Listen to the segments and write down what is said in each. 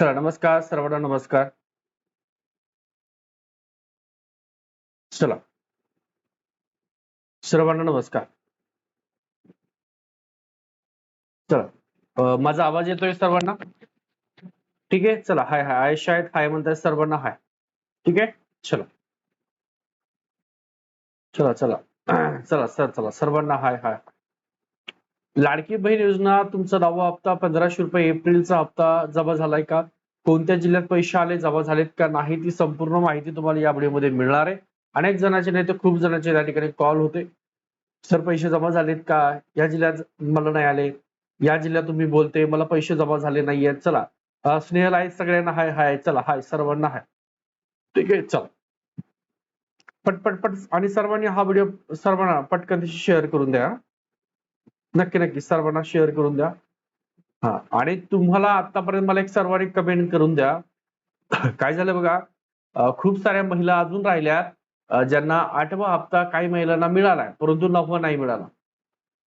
चला नमस्कार सर्वांना नमस्कार। चला। सर्वांना नमस्कार। चला माझा आवाज़ येतोय सर्वांना? ठीक आहे, चला, हाय हाय आय शाळेत हाय म्हणताय सर्वांना हाय. ठीक आहे, चला. चला चला. चला, सर, चला, सर्वांना हाय हाय. लाडकी बहीण योजना तुमचा दहावा हप्ता पंधराशे रुपये एप्रिलचा हप्ता जमा झालाय का? कोणत्या जिल्ह्यात पैसे आले जमा झालेत का नाही ती संपूर्ण माहिती तुम्हाला या व्हिडिओमध्ये मिळणार आहे. अनेक जणांचे नाही तर खूप जणांचे त्या ठिकाणी कॉल होते. सर पैसे जमा झालेत का? या जिल्ह्यात मला नाही आले. या जिल्ह्यात तुम्ही बोलते मला पैसे जमा झाले नाहीयेत. चला. स्नेहल आहे सगळ्यांना हाय हाय. चला हाय. सर्वांना हाय. ठीक आहे चला. पटपटपट पट आणि सर्वांनी हा व्हिडिओ सर्वांना पटकन शेअर करून द्या. नक्की नक्की. सर्वांना शेअर करून द्या. हा आणि तुम्हाला आतापर्यंत मला एक सर्वांनी कमेंट करून द्या. काय झालं बघा खूप साऱ्या महिला अजून राहिल्यात ज्यांना आठवा हप्ता काही महिलांना मिळालाय परंतु नववा नाही मिळाला.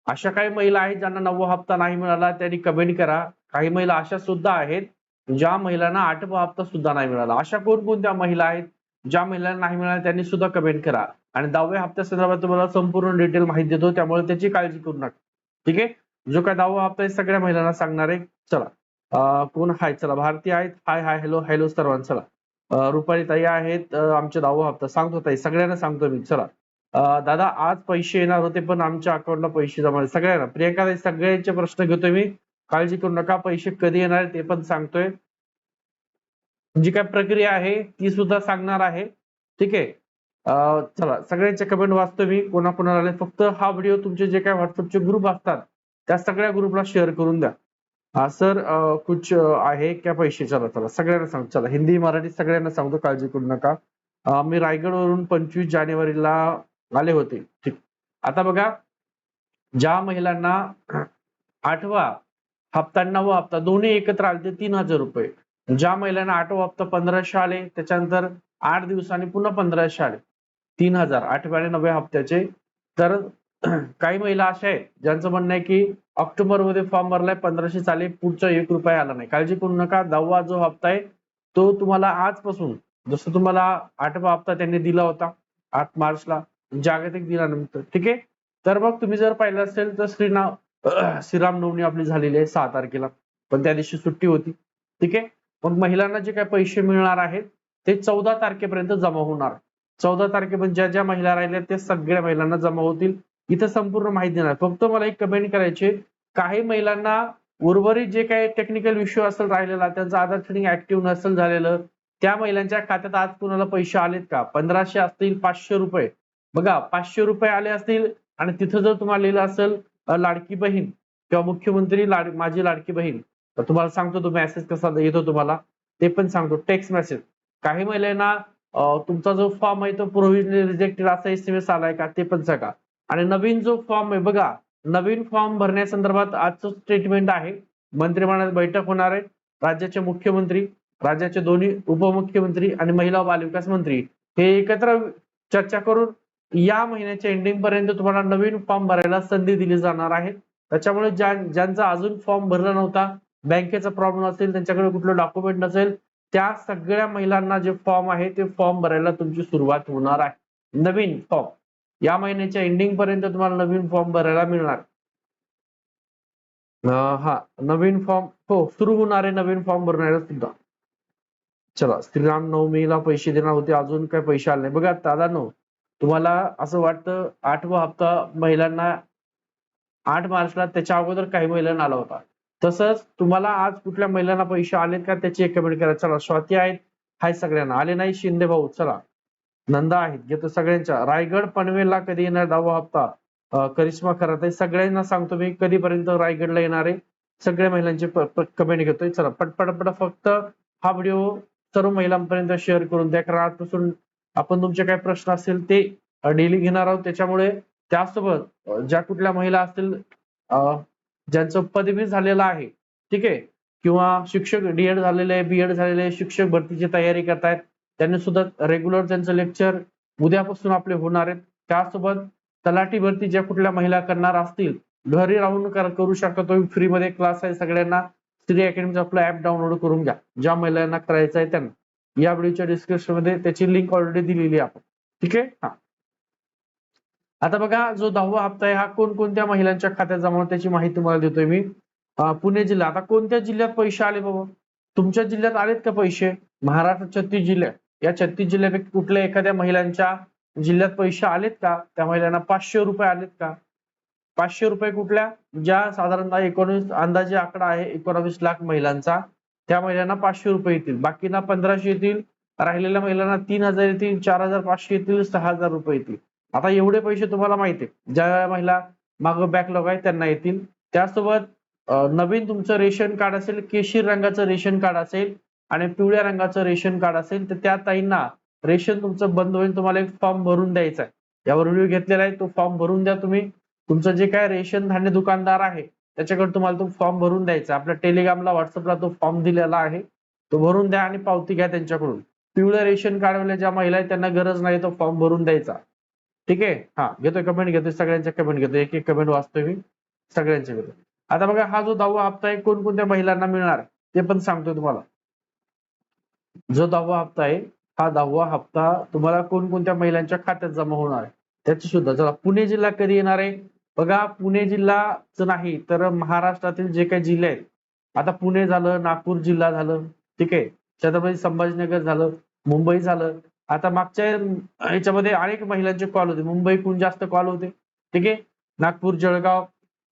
अशा काही महिला आहेत ज्यांना नववा हप्ता नाही मिळाला त्यांनी कमेंट करा. काही महिला अशा सुद्धा आहेत ज्या महिलांना आठवा हप्ता सुद्धा नाही मिळाला. अशा कोणकोणत्या महिला आहेत ज्या महिलांना नाही मिळाला त्यांनी सुद्धा कमेंट करा. आणि दहाव्या हप्त्या संदर्भात तुम्हाला संपूर्ण डिटेल माहिती देतो त्यामुळे त्याची काळजी करू नका. ठीक आहे? जो काय दावा हप्ता आहे सगळ्या महिलांना सांगणार आहे चला. कोण? हाय चला. भारतीय आहेत. हाय हाय हॅलो हॅलो सर्वांना चला. रुपाली ताई आहेत आमच्या दावा हप्ता सांगतो ताई सगळ्यांना सांगतो मी चला. दादा आज पैसे येणार होते पण आमच्या अकाउंटला पैसे जमा सगळ्यांना प्रियंका ताई सगळ्यांचे प्रश्न घेतोय मी. काळजी करू नका पैसे कधी येणार ते पण सांगतोय. जी काय प्रक्रिया आहे ती सुद्धा सांगणार आहे. ठीक आहे? चला सगळ्यांचे कमेंट वाचतो मी. कोणाकोणाला आले फक्त हा व्हिडिओ तुमचे जे काय व्हॉट्सअपचे ग्रुप असतात त्या सगळ्या ग्रुपला शेअर करून द्या. हा सर कुछ आहे क्या पैसे? चला चला सगळ्यांना सांग चला हिंदी मराठी सगळ्यांना सांगतो काळजी करू नका. मी रायगडवरून पंचवीस जानेवारीला आले होते. ठीक. आता बघा ज्या महिलांना आठवा हप्ता व नववा हप्ता दोन्ही एकत्र आले ते तीन हजार रुपये. ज्या महिलांना आठवा हप्ता पंधराशे आले त्याच्यानंतर आठ दिवसांनी पुन्हा पंधराशे आले. तीन हजार आठव्या नवव्या हप्त्याचे. तर काही महिला अशा आहेत ज्यांचं म्हणणं आहे की ऑक्टोबरमध्ये फॉर्म भरलाय पंधराशे चाले पुढचा एक रुपया आला नाही. काळजी करू नका दहावा जो हप्ता आहे तो तुम्हाला आजपासून जसं तुम्हाला आठवा हप्ता त्यांनी दिला होता आठ मार्चला जागतिक दिनानिमित्त ठीक आहे? तर मग तुम्ही जर पाहिलं असेल तर श्रीनाव श्रीराम नवमी आपली झालेली आहे सहा तारखेला. पण त्या दिवशी सुट्टी होती ठीक आहे? मग महिलांना जे काही पैसे मिळणार आहेत ते चौदा तारखेपर्यंत जमा होणार. चौदा तारखेपर्यंत ज्या ज्या महिला राहिल्या त्या सगळ्या महिलांना जमा होतील. इथं संपूर्ण माहिती देणार. फक्त मला एक कमेंट करायचे काही महिलांना उर्वरित जे काही टेक्निकल इश्यू असेल राहिलेला त्यांचं आधार सेटिंग ऍक्टिव्ह नसेल झालेलं त्या महिलांच्या खात्यात आज कुणाला पैसे आलेत का? पंधराशे असतील पाचशे रुपये. बघा पाचशे रुपये आले असतील आणि तिथं जर तुम्हाला लिहिलं असेल लाडकी बहीण किंवा मुख्यमंत्री लाड माझी लाडकी बहीण तर तुम्हाला सांगतो तो मेसेज कसा येतो तुम्हाला ते पण सांगतो. टेक्स्ट मेसेज काही महिलांना तुमचा जो फॉर्म आहे तो प्रोव्हिजनली रिजेक्टेड असा एस एम एस आलाय का? ते पण सांगा. आणि नवीन जो फॉर्म आहे बघा नवीन फॉर्म भरण्यासंदर्भात आजचं स्टेटमेंट आहे. मंत्रिमंडळात बैठक होणार आहे. राज्याचे मुख्यमंत्री राज्याचे दोन्ही उपमुख्यमंत्री आणि महिला बालविकास मंत्री हे एकत्र चर्चा करून या महिन्याच्या एंडिंग पर्यंत तुम्हाला नवीन फॉर्म भरायला संधी दिली जाणार आहे. त्याच्यामुळे ज्या ज्यांचा अजून फॉर्म भरला नव्हता बँकेचा प्रॉब्लेम असेल त्यांच्याकडे कुठलं डॉक्युमेंट नसेल त्या सगळ्या महिलांना जे फॉर्म आहे ते फॉर्म भरायला तुमची सुरुवात होणार आहे. नवीन फॉर्म या महिन्याच्या एंडिंग पर्यंत तुम्हाला नवीन फॉर्म भरायला मिळणार. हा नवीन फॉर्म हो सुरू होणारे नवीन फॉर्म भरणारे सुद्धा. चला श्रीराम नवमीला पैसे देणार होते अजून काय पैसे आले नाही. बघा दादानो तुम्हाला असं वाटतं आठवा हप्ता महिलांना आठ मार्चला त्याच्या अगोदर काही महिलांना आला होता. तसंच तुम्हाला आज कुठल्या महिलांना पैसे आलेत का त्याची एक कमेंट करा. चला स्वाती आहेत. हाय सगळ्यांना. आले नाही शिंदे भाऊ. चला. नंदा आहेत. घेतो सगळ्यांच्या. रायगड पनवेलला कधी येणार दहावा हप्ता? करिश्मा करत आहे सगळ्यांना सांगतो मी कधीपर्यंत रायगडला येणार आहे? सगळ्या महिलांचे कमेंट घेतोय. चला पटपट पट फक्त हा व्हिडिओ सर्व महिलांपर्यंत शेअर करून द्या. कारण आजपासून आपण तुमचे काय प्रश्न असतील ते डेली घेणार आहोत. त्याच्यामुळे त्यासोबत ज्या कुठल्या महिला असतील ज्यांचं पदवी झालेलं आहे. ठीक आहे? किंवा शिक्षक डीएड झालेले आहे बीएड झालेले आहे शिक्षक भरतीची तयारी करतायत. त्यांनी सुद्धा रेग्युलर त्यांचं लेक्चर उद्यापासून आपले होणार आहेत. त्यासोबत तलाठी भरती ज्या कुठल्या महिला करणार असतील घरी राहून करू शकता तुम्ही फ्रीमध्ये क्लास आहे सगळ्यांना. स्त्री अकॅडमीचं आपलं ऍप डाउनलोड करून घ्या. ज्या महिलांना करायचं आहे त्यांना. या व्हिडिओच्या डिस्क्रिप्शनमध्ये त्याची लिंक ऑलरेडी दिलेली आहे आपण. ठीक आहे? हा. आता बघा जो दहावा हप्ता आहे हा कोणकोणत्या महिलांच्या खात्यात जमा त्याची माहिती तुम्हाला देतोय मी. पुणे जिल्हा आता कोणत्या जिल्ह्यात पैसे आले बाबा? तुमच्या जिल्ह्यात आलेत का पैसे? महाराष्ट्र छत्तीस जिल्ह्यात या छत्तीस जिल्ह्यापैकी कुठल्या एखाद्या महिलांच्या जिल्ह्यात पैसे आलेत का? त्या महिलांना पाचशे रुपये आलेत का? पाचशे रुपये कुठल्या? ज्या साधारणतः एकोणीस अंदाजे आकडा आहे एकोणावीस लाख महिलांचा. त्या महिलांना पाचशे रुपये येतील. बाकीना पंधराशे येतील. राहिलेल्या महिलांना तीन हजार येतील चार हजार पाचशे येतील सहा हजार रुपये येतील. आता एवढे पैसे तुम्हाला माहिती आहे. ज्या महिला मागं बॅकलॉग आहे त्यांना येतील. त्यासोबत नवीन तुमचं रेशन कार्ड असेल केशरी रंगाचं रेशन कार्ड असेल आणि पिवळ्या रंगाचं रेशन कार्ड असेल तर त्या ताईंना रेशन तुमचं बंद होईल. तुम्हाला एक फॉर्म भरून द्यायचा आहे. यावर व्हिडिओ घेतलेला आहे तो फॉर्म भरून द्या तुम्ही. तुमचं जे काय रेशन धान्य दुकानदार आहे त्याच्याकडे तुम्हाला तो फॉर्म भरून द्यायचा आपल्या टेलिग्रामला व्हॉट्सअपला तो फॉर्म दिलेला आहे. तो भरून द्या आणि पावती घ्या त्यांच्याकडून. पिवळं रेशन कार्डवाल्या ज्या महिला आहेत त्यांना गरज नाही तो फॉर्म भरून द्यायचा. ठीक आहे? हा घेतोय कमेंट घेतोय सगळ्यांच्या कमेंट घेतोय एक एक कमेंट वाचतोय मी सगळ्यांचे घेतोय आता बघा हा जो दहावा हप्ता आहे कोणकोणत्या महिलांना मिळणार? ते पण सांगतोय तुम्हाला. जो दहावा हप्ता आहे हा दहावा हप्ता तुम्हाला कोणकोणत्या महिलांच्या खात्यात जमा होणार आहे? त्याची सुद्धा चला पुणे जिल्हा कधी येणार आहे? बघा पुणे जिल्हाच नाही तर महाराष्ट्रातील जे काही जिल्हे आहेत आता पुणे झालं नागपूर जिल्हा झालं ठीक आहे? छत्रपती संभाजीनगर झालं मुंबई झालं आता मागच्या याच्यामध्ये अनेक महिलांचे कॉल होते. मुंबईहून जास्त कॉल होते. ठीक आहे? नागपूर जळगाव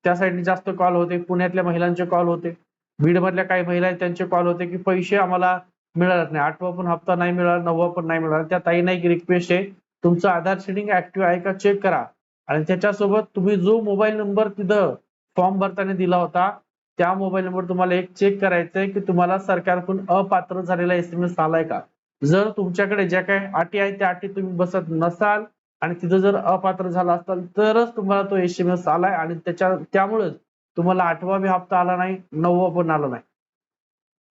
त्या साईडने जास्त कॉल होते. पुण्यातल्या महिलांचे कॉल होते. बीड मधल्या काही महिला आहेत त्यांचे कॉल होते की पैसे आम्हाला मिळालच नाही. आठवा पण हप्ता नाही मिळाला नववा पण नाही मिळाला. त्या ताई नाही रिक्वेस्ट आहे. तुमचं आधार शेडिंग ऍक्टिव्ह आहे का चेक करा. आणि त्याच्यासोबत तुम्ही जो मोबाईल नंबर तिथं फॉर्म भरताना दिला होता त्या मोबाईल नंबर तुम्हाला एक चेक करायचा आहे की तुम्हाला सरकारकडून अपात्र झालेला एस एम एस आलाय का? जर तुमच्याकडे ज्या काही अटी आहेत त्या अटी तुम्ही बसत नसाल आणि तिथं जर अपात्र झाला असाल तरच तुम्हाला तो एस एम एस आलाय आणि त्याच्या त्यामुळेच तुम्हाला आठवा बी हप्ता आला नाही नववा पण आला नाही.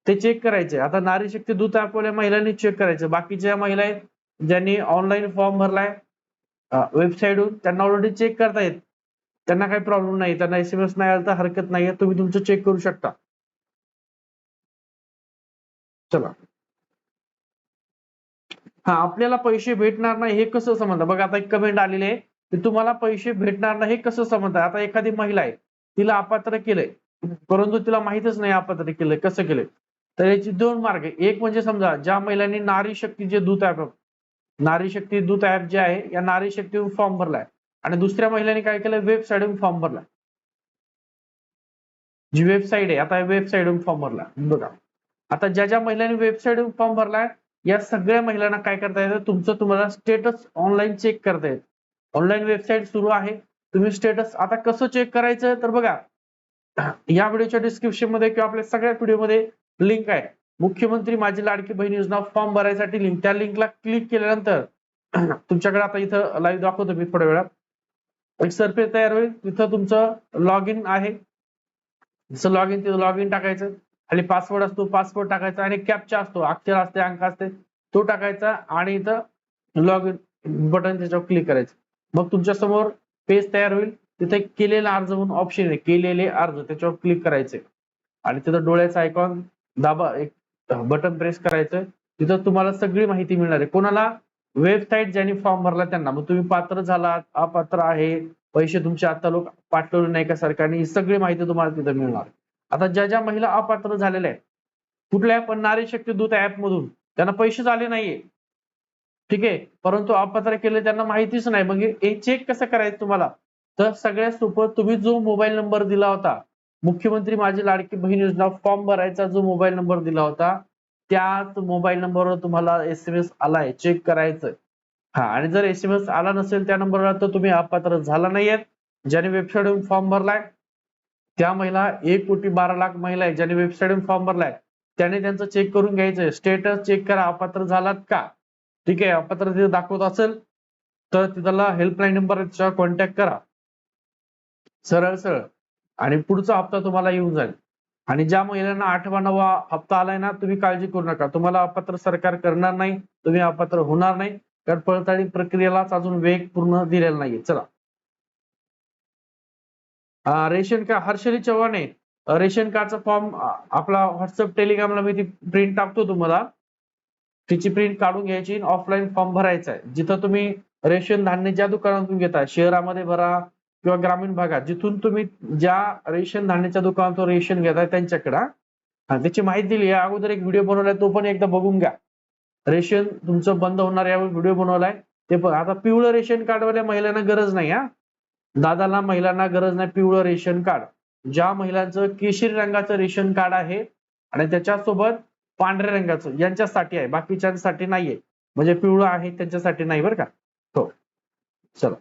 ते चेक करायचे. आता नारी शक्ती दूत आपल्या महिलांनी चेक करायचं. बाकीच्या महिला आहेत ज्यांनी ऑनलाईन फॉर्म भरलाय वेबसाईटहून त्यांना ऑलरेडी चेक करता येत. त्यांना काही प्रॉब्लेम नाही. त्यांना एस एम एस नाही आला तर हरकत नाही तुम्ही तुमचं चेक करू शकता. चला. हा आपल्याला पैसे भेटणार नाही हे कसं समजतं? बघा आता एक कमेंट आलेली आहे. की तुम्हाला पैसे भेटणार नाही हे कसं समजतं? आता एखादी महिला आहे तिला अपात्र केलंय परंतु तिला माहितच नाही अपात्र केलंय कसं केलंय? तर याचे दोन मार्ग एक म्हणजे समजा ज्या महिलांनी नारी शक्ती जे दूत ऍप नारी शक्ती दूत ऍप जे आहे या नारी शक्तीवरून फॉर्म भरलाय. आणि दुसऱ्या महिलांनी काय केलं वेबसाईटवरून फॉर्म भरलाय. जी वेबसाईट आहे आता वेबसाईटवरून फॉर्म भरला. बघा. आता ज्या ज्या महिलांनी वेबसाईटवरून फॉर्म भरलाय या सगळ्या महिलांना काय करता येतं? तुमचं तुम्हाला स्टेटस ऑनलाईन चेक करता येत. ऑनलाईन वेबसाईट सुरू आहे. तुम्ही स्टेटस आता कसं चेक करायचं? तर बघा या व्हिडिओच्या डिस्क्रिप्शनमध्ये किंवा आपल्या सगळ्या व्हिडिओमध्ये लिंक आहे. मुख्यमंत्री माझी लाडकी बहीण योजना फॉर्म भरायसाठी लिंक त्या लिंकला क्लिक केल्यानंतर तुमच्याकडे आता इथं लाईव्ह दाखवतो मी थोड्या वेळात. एक सरफेस तयार होईल. तिथं तुमचं लॉग इन आहे. जसं लॉग इन तिथं लॉग इन टाकायचं. खाली पासवर्ड असतो पासवर्ड टाकायचा आणि कॅपचा असतो. अक्षर असते अंक असते तो टाकायचा आणि इथं लॉग इन बटन त्याच्यावर क्लिक करायचं. मग तुमच्यासमोर पेज तयार होईल. तिथे केलेला अर्ज म्हणून ऑप्शन आहे. केलेले अर्ज त्याच्यावर क्लिक करायचे. आणि तिथं डोळ्याचा आयकॉन दाबा एक बटन प्रेस करायचं. तिथं तुम्हाला सगळी माहिती मिळणार आहे. कोणाला? वेबसाईट ज्यांनी फॉर्म भरला त्यांना. मग तुम्ही पात्र झालात अपात्र आहे पैसे तुमचे आता लोक पाठवले नाही का सरकारने ही सगळी माहिती तुम्हाला तिथं मिळणार. आता ज्या ज्या महिला अपात्र झालेल्या आहेत कुठल्या पण नारी शक्ती दूत ऍप मधून त्यांना पैसे आले नाहीये. ठीक आहे? परंतु अपात्र केले त्यांना माहितीच नाही. मग हे चेक कसं करायचं तुम्हाला? तर सगळ्यात सोपं तुम्ही जो मोबाईल नंबर दिला होता मुख्यमंत्री माझी लाडकी बहीण योजना फॉर्म भरायचा जो मोबाईल नंबर दिला होता त्याच मोबाईल नंबरवर तुम्हाला एस एम एस आलाय. चेक करायचं हा आणि जर एस एम एस आला नसेल त्या नंबरवर तर तुम्ही अपात्र झाला नाहीयेत. ज्याने वेबसाईटवरून फॉर्म भरलाय त्या महिला एक कोटी बारा लाख महिला आहेत ज्याने वेबसाईट फॉर्म भरलाय त्याने त्यांचं चेक करून घ्यायचंय. स्टेटस चेक करा. अपात्र झालात का? ठीक आहे. अपात्र तिथे दाखवत असेल तर तिथला हेल्पलाईन नंबर कॉन्टॅक्ट करा. सरळ सरळ. आणि पुढचा हप्ता तुम्हाला येऊन जाईल. आणि ज्या महिलांना आठवा नवा हप्ता आलाय ना तुम्ही काळजी करू नका. तुम्हाला अपात्र सरकार करणार नाही. तुम्ही अपात्र होणार नाही. कारण पडताळणी प्रक्रियेलाच अजून वेग पूर्ण दिलेला नाहीये. चला. रेशन कार्ड हर्षली चव्हाण आहे. रेशन कार्डचा फॉर्म आपला व्हॉट्सअप टेलिग्रामला मी ती प्रिंट टाकतो तुम्हाला. तिची प्रिंट काढून घ्यायची ऑफलाईन फॉर्म भरायचा आहे. जिथं तुम्ही रेशन धान्य ज्या दुकानातून घेता शहरामध्ये भरा किंवा ग्रामीण भागात जिथून तुम्ही ज्या रेशन धान्याच्या दुकानातून रेशन घेताय त्यांच्याकडे हा, त्याची माहिती दिली. या अगोदर एक व्हिडिओ बनवलाय तो पण एकदा बघून घ्या. रेशन तुमचं बंद होणार यावर व्हिडिओ बनवलाय. ते पण आता पिवळं रेशन कार्डवाल्या महिलांना गरज नाही हा. दादाला महिलांना गरज नाही पिवळं रेशन कार्ड. ज्या महिलांचं केशरी रंगाचं रेशन कार्ड आहे आणि त्याच्यासोबत पांढऱ्या रंगाचं यांच्यासाठी आहे बाकीच्यांसाठी नाहीये. म्हणजे पिवळं आहे त्यांच्यासाठी नाही बरं का? हो. चला.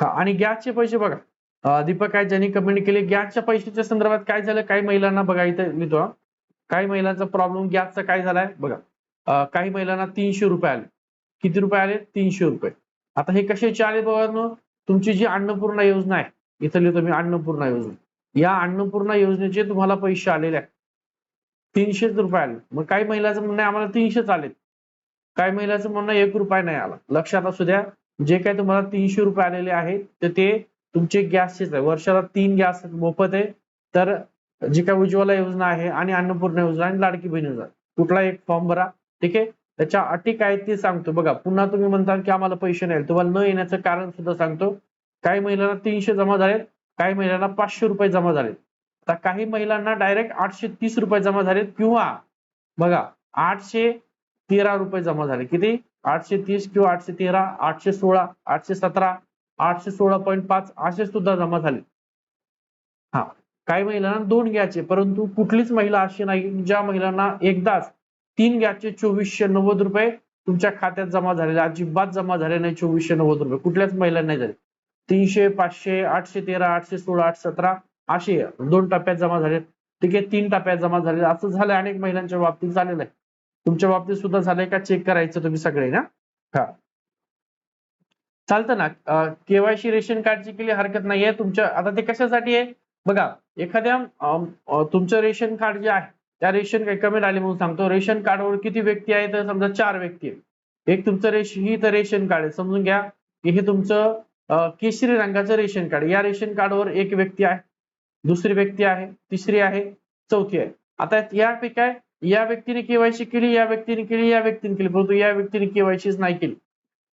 हा आणि गॅसचे पैसे बघा. दीपक आहे ज्यांनी कमेंट केली गॅसच्या पैशाच्या संदर्भात काय झालं काही महिलांना बघा इथं लिहितो काही महिलांचा प्रॉब्लेम गॅसचा काय झालाय बघा. काही महिलांना तीनशे रुपये आले. किती रुपये आले? तीनशे रुपये. आता हे कशाचे आले बघा तुमची जी अन्नपूर्णा योजना आहे इथं लिहितो मी अन्नपूर्णा योजना. या अन्नपूर्णा योजनेचे तुम्हाला पैसे आलेले आहेत. तीनशेच रुपये आले. मग काही महिलाचं म्हणणं आम्हाला तीनशेच आलेत. काही महिलाचं म्हणणं एक रुपया नाही आला. लक्षात असू द्या जे काही तुम्हाला तीनशे रुपये आलेले आहेत तर ते तुमचे गॅसचेच आहे. वर्षाला तीन गॅस मोफत आहे. तर जी काय उज्ज्वला योजना आहे आणि अन्नपूर्णा योजना आणि लाडकी बहीण योजना. कुठला एक फॉर्म भरा. ठीक आहे? त्याच्या अटी काय ते सांगतो. बघा पुन्हा तुम्ही म्हणता की आम्हाला पैसे नाही. तुम्हाला न येण्याचं कारण सुद्धा सांगतो. काही महिलांना तीनशे जमा झालेत काही महिलांना पाचशे रुपये जमा झालेत. आता काही महिलांना डायरेक्ट आठशे तीस रुपये जमा झालेत किंवा बघा आठशे तेरा रुपये जमा झाले. किती? आठशे तीस किंवा आठशे तेरा आठशे सोळा आठशे सतरा आठशे सोळा पॉईंट पाच असे सुद्धा जमा झाले. हा काही महिलांना दोन घ्यायचे परंतु कुठलीच महिला अशी नाही ज्या महिलांना एकदाच तीन गॅसचे चोवीसशे नव्वद रुपये. तुमच्या खात्यात जमा झालेले अजिबात जमा झाले नाही चोवीसशे नव्वद रुपये. कुठल्याच महिलांना नाही झाले. तीनशे पाचशे आठशे तेरा आठशे सोळा आठशे सतरा असे दोन टप्प्यात जमा झाले ठीक आहे तीन टप्प्यात जमा झाले असं झालं अनेक महिलांच्या बाबतीत झालेलं आहे. तुमच्या बाबतीत सुद्धा झालंय का? चेक करायचं तुम्ही सगळे ना? हा. चालतं ना. केवायसी रेशन कार्डची केली हरकत नाहीये. तुमच्या आता ते कशासाठी आहे? बघा एखाद्या तुमचं रेशन कार्ड जे आहे त्या रेशन काही कमेंट आली म्हणून सांगतो. रेशन कार्डवर किती व्यक्ती आहे तर समजा चार व्यक्ती आहे एक तुमचं रेशन ही तर रेशन कार्ड आहे. समजून घ्या की हे तुमचं केशरी रंगाचं रेशन कार्ड या रेशन कार्डवर एक व्यक्ती आहे. दुसरी व्यक्ती आहे. तिसरी आहे. चौथी आहे. आता यापैकी काय? या व्यक्तीने केवायसी केली या व्यक्तीने केली या व्यक्तीने केली. परंतु या व्यक्तीने केवायसीच नाही केली.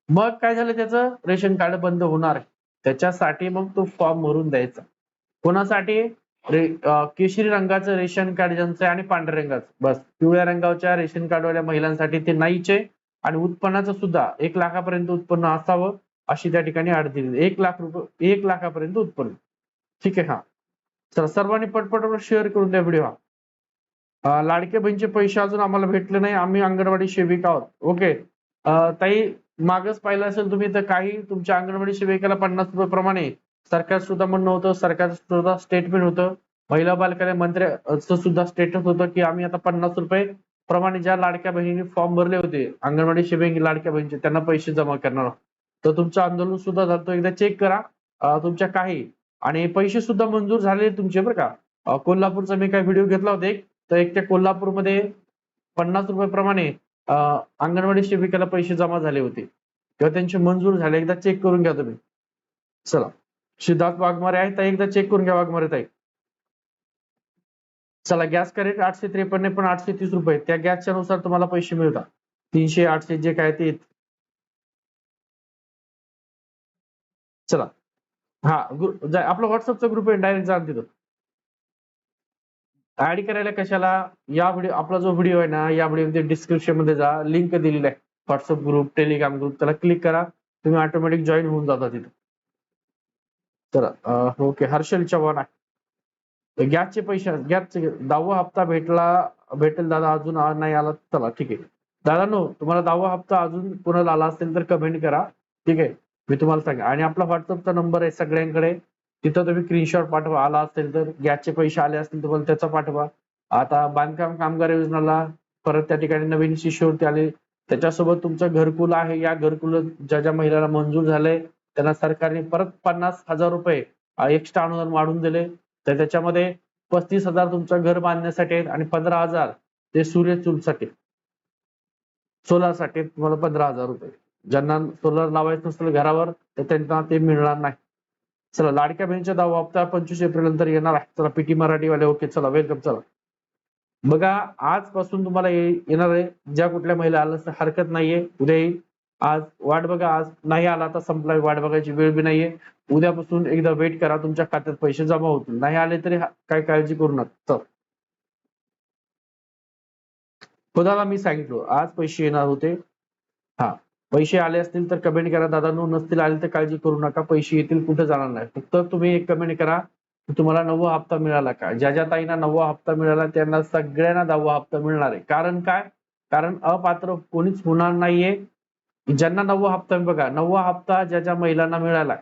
मग काय झालं त्याचं? रेशन कार्ड बंद होणार त्याच्यासाठी मग तो फॉर्म भरून द्यायचा. कोणासाठी? केशरी रंगाचं रेशन कार्ड ज्यांचं आहे आणि पांढऱ्या रंगाचं. बस. पिवळ्या रंगाच्या रेशन कार्डवाल्या महिलांसाठी ते नाहीचे आणि उत्पन्नाचं सुद्धा एक लाखापर्यंत उत्पन्न असावं अशी त्या ठिकाणी अट दिली. एक लाख रुपये एक लाखापर्यंत उत्पन्न. ठीक आहे हा. चला सर्वांनी पटपट शेअर करून द्या व्हिडिओ हा लाडके बहिणीचे पैसे अजून आम्हाला भेटले नाही. आम्ही अंगणवाडी सेविका आहोत. ओके. ताई मागच पाहिलं असेल तुम्ही तर काही तुमच्या अंगणवाडी सेविकेला पन्नास रुपये प्रमाणे सरकार सुद्धा म्हणणं होतं सरकार सुद्धा स्टेटमेंट होतं. महिला बालकल्याण मंत्र्याचं सुद्धा स्टेटस होतं की आम्ही आता पन्नास रुपये प्रमाणे ज्या लाडक्या बहिणी फॉर्म भरले होते अंगणवाडी शिबिंग लाडक्या बहिणीचे त्यांना पैसे जमा करणार आहोत. तर तुमचं आंदोलन सुद्धा झालं एकदा चेक करा तुमच्या काही. आणि पैसे सुद्धा मंजूर झाले तुमचे बरं का. कोल्हापूरचा मी काही व्हिडिओ घेतला होता एक. तर एक त्या कोल्हापूरमध्ये पन्नास रुपये प्रमाणे अंगणवाडी शिबिकाला पैसे जमा झाले होते. किंवा त्यांचे मंजूर झाले. एकदा चेक करून घ्या तुम्ही. चला. सिद्धार्थ वाघमारे आहेत तर एकदा चेक करून घ्या वाघमारे ताई. चला गॅस करेक्ट आठशे त्रेपन्न पण आठशे तीस रुपये त्या गॅसच्या नुसार तुम्हाला पैसे मिळतात. तीनशे आठशे जे काय ते चला. हा ग्रुप आपला व्हॉट्सअपचा ग्रुप आहे डायरेक्ट जाण तिथं. ऍड करायला कशाला? या व्हिडिओ आपला जो व्हिडिओ आहे ना या व्हिडिओ डिस्क्रिप्शनमध्ये जा लिंक दिलेली आहे. व्हॉट्सअप ग्रुप टेलिग्राम ग्रुप त्याला क्लिक करा. तुम्ही ऑटोमॅटिक जॉईन होऊन जाता तिथं. तर ओके हो हर्षल चव्हाण आहे. गॅसचे पैसे गॅसचे दहावा हप्ता भेटला भेटेल दादा अजून नाही आला चला ठीक आहे. दादा नो तुम्हाला दहावा हप्ता अजून पुन्हा आला असेल तर कमेंट करा. ठीक आहे? मी तुम्हाला सांगा आणि आपला व्हॉट्सअपचा नंबर आहे सगळ्यांकडे. तिथं तुम्ही स्क्रीनशॉट पाठवा. आला असेल तर गॅसचे पैसे आले असतील तर मला त्याचा पाठवा. आता बांधकाम कामगार योजनेला परत त्या ठिकाणी नवीन शिष्यवृत्ती आली. त्याच्यासोबत तुमचं घरकुल आहे. या घरकुल ज्या ज्या महिलांना मंजूर झालंय त्यांना सरकारने परत पन्नास हजार रुपये एक्स्ट्रा अनुदान वाढून दिले. तर त्याच्यामध्ये पस्तीस हजार तुमचं घर बांधण्यासाठी आहेत आणि पंधरा हजार ते सूर्य चूलसाठी. सोलारसाठी तुम्हाला पंधरा हजार रुपये. ज्यांना सोलर लावायचं नसेल घरावर तर त्यांना ते मिळणार नाही. चला लाडक्या बहिणीचा दावा हप्ता पंचवीस एप्रिल नंतर येणार आहे. चला पीटी मराठीवाले ओके चला वेलकम चला. बघा आजपासून तुम्हाला येणार आहे. ज्या कुठल्या महिला आलं हरकत नाहीये. उद्या येईल आज वाट बघा आज नाही आला तर संपला वाट बघायची वेळ बी नाहीये. उद्यापासून एकदा वेट करा तुमच्या खात्यात पैसे जमा होतील. नाही आले तरी काय काळजी करू नका. खुदाला मी सांगितलो आज पैसे येणार होते. हा पैसे आले असतील तर कमेंट करा. दादांनो नसतील आले तर काळजी करू नका. पैसे येतील कुठे जाणार नाही. फक्त तुम्ही एक कमेंट करा तुम्हाला नववा हप्ता मिळाला का? ज्या ज्या ताईंना नववा हप्ता मिळाला त्यांना सगळ्यांना दहावा हप्ता मिळणार आहे. कारण काय? कारण अपात्र कोणीच होणार नाहीये. ज्यांना नववा हप्ता बघा नववा हप्ता ज्या ज्या महिलांना मिळाला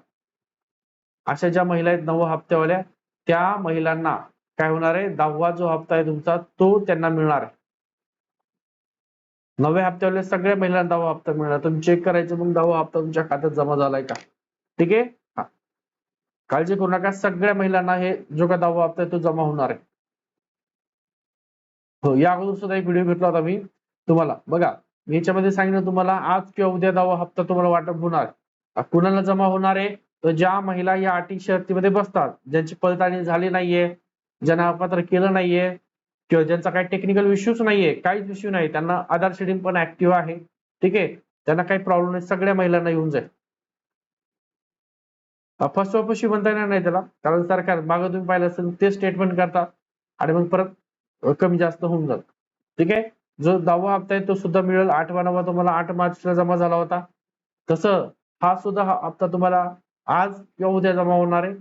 अशा ज्या महिला आहेत नववा हप्त्यावाल्या त्या महिलांना काय होणार आहे? दहावा जो हप्ता आहे तुमचा तो त्यांना मिळणार आहे. नव्या हप्त्यावाल्या सगळ्या महिलांना दहावा हप्ता मिळणार. तुम्ही चेक करायचं मग दहावा हप्ता तुमच्या खात्यात जमा झालाय का? ठीक आहे? हा. काळजी करू नका. सगळ्या महिलांना हे जो का दहावा हप्ता आहे तो जमा होणार आहे. हो या अगोदर सुद्धा एक व्हिडिओ घेतला होता मी तुम्हाला. बघा याच्यामध्ये सांगितलं तुम्हाला आज किंवा उद्या दहावा हप्ता तुम्हाला वाटप होणार. कुणाला जमा होणार आहे? तर ज्या महिला या अटी शर्तीमध्ये बसतात ज्यांची पडताळणी झाली नाहीये ज्यांना अपात्र केलं नाहीये किंवा ज्यांचा काही टेक्निकल इश्यूच नाहीये काहीच इश्यू नाही त्यांना आधार शेडिंग पण ऍक्टिव्ह आहे. ठीक आहे? त्यांना काही प्रॉब्लेम नाही सगळ्या महिलांना येऊन जाईल. फसवाफशी म्हणता येणार नाही त्याला कारण सरकार मागं तुम्ही पाहिलं असेल ते स्टेटमेंट करतात आणि मग परत कमी जास्त होऊन जात. ठीक आहे? जो दहावा हप्ता आहे तो सुद्धा मिळेल. आठवा नवा तुम्हाला आठ मार्चला जमा झाला होता. तसं हा सुद्धा हप्ता तुम्हाला आज किंवा उद्या जमा होणार आहे.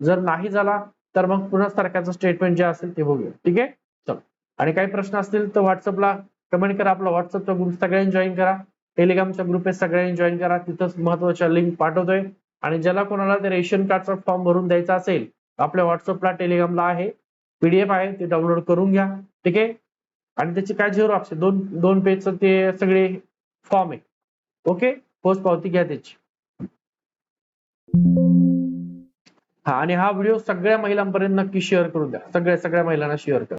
जर नाही झाला तर मग पुन्हा तारखाचं स्टेटमेंट जे असेल ते बघूया. ठीक आहे? चल. आणि काही प्रश्न असतील तर व्हॉट्सअपला कमेंट करा. आपला व्हॉट्सअपचा ग्रुप सगळ्यांनी जॉईन करा. टेलिग्रामचा ग्रुप आहे सगळ्यांनी जॉईन करा. तिथंच महत्त्वाच्या लिंक पाठवतोय. आणि ज्याला कोणाला ते रेशन कार्डचा फॉर्म भरून द्यायचा असेल आपल्या व्हॉट्सअपला टेलिग्रामला आहे. पीडीएफ आहे ते डाउनलोड करून घ्या. ठीक आहे? आणि त्याची काय झेरॉक्स ऑप्शन दोन दोन पेजचं ते सगळे फॉर्म आहे. ओके पोस्ट पावती घ्या त्याची. हा आणि हा व्हिडिओ सगळ्या महिलांपर्यंत नक्की शेअर करून द्या. सगळ्या सगळ्या महिलांना शेअर करा.